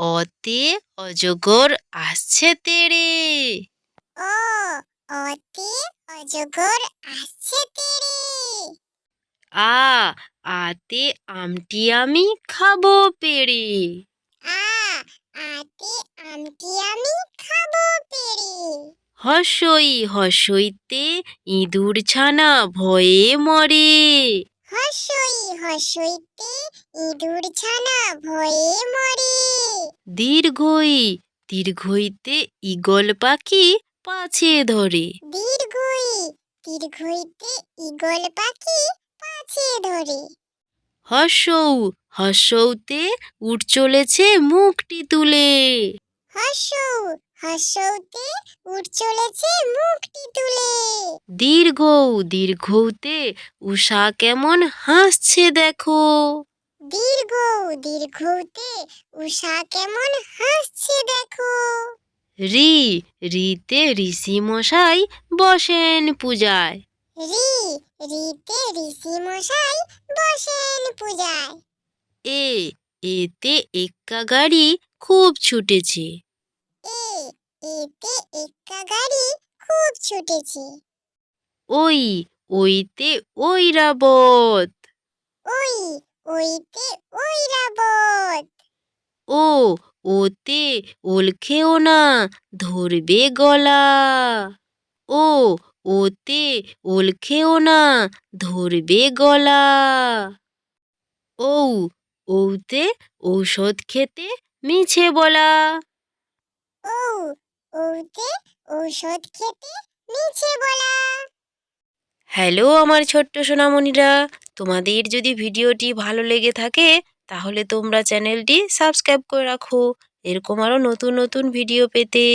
অতে অজগর আসছে তেড়ে। ও অতে অজগর আসছে তেরে আ আতে আমটি আমি খাব পেড়ে। আ আতে আমটি আমি খাব পেরে হসই হসইতে ইঁদুর ছানা ভয়ে মরে। হসই হসইতে ইঁদুর ছানা ভয়ে মরে। দীর্ঘই দীর্ঘইতে ঈগল পাখি পাছে ধরে। দীর্ঘই দীর্ঘইতে ঈগল পাখি পাছে ধরে। হসৌ হসৌতে উঠ চলেছে মুখটি তুলে। হাসৌ হাসৌতে উঠ চলেছে মুখটি তুলে। দীর্ঘৌ দীর্ঘৌতে উষা কেমন হাসছে দেখো। দীর্ঘ দীর্ঘতে উষা কেমন হাসছে দেখো। রি রিতে ঋষি মশাই বসেন পূজায়। রি রিতে ঋষি মশাই বসেন পূজায়। এ এতে এক্কা গাড়ি খুব ছুটেছে। এ এতে এক্কা গাড়ি খুব ছুটেছে। ওই ওইতে ঐরাবত ওই ওইতে ওইরাবত ও ওতে ওল খেও না ধরবে গলা। ও ওতে ওল খেও না ধরবে গলা। ও ওতে ঔষধ খেতে মিছে বলা। ও ওতে ঔষধ খেতে মিছে বলা। হ্যালো আমার ছোট্ট সোনামণিরা। তোমাদের যদি ভিডিওটি ভালো লেগে থাকে, তাহলে তোমরা চ্যানেলটি সাবস্ক্রাইব করে রাখো। এরকম আরও নতুন নতুন ভিডিও পেতে।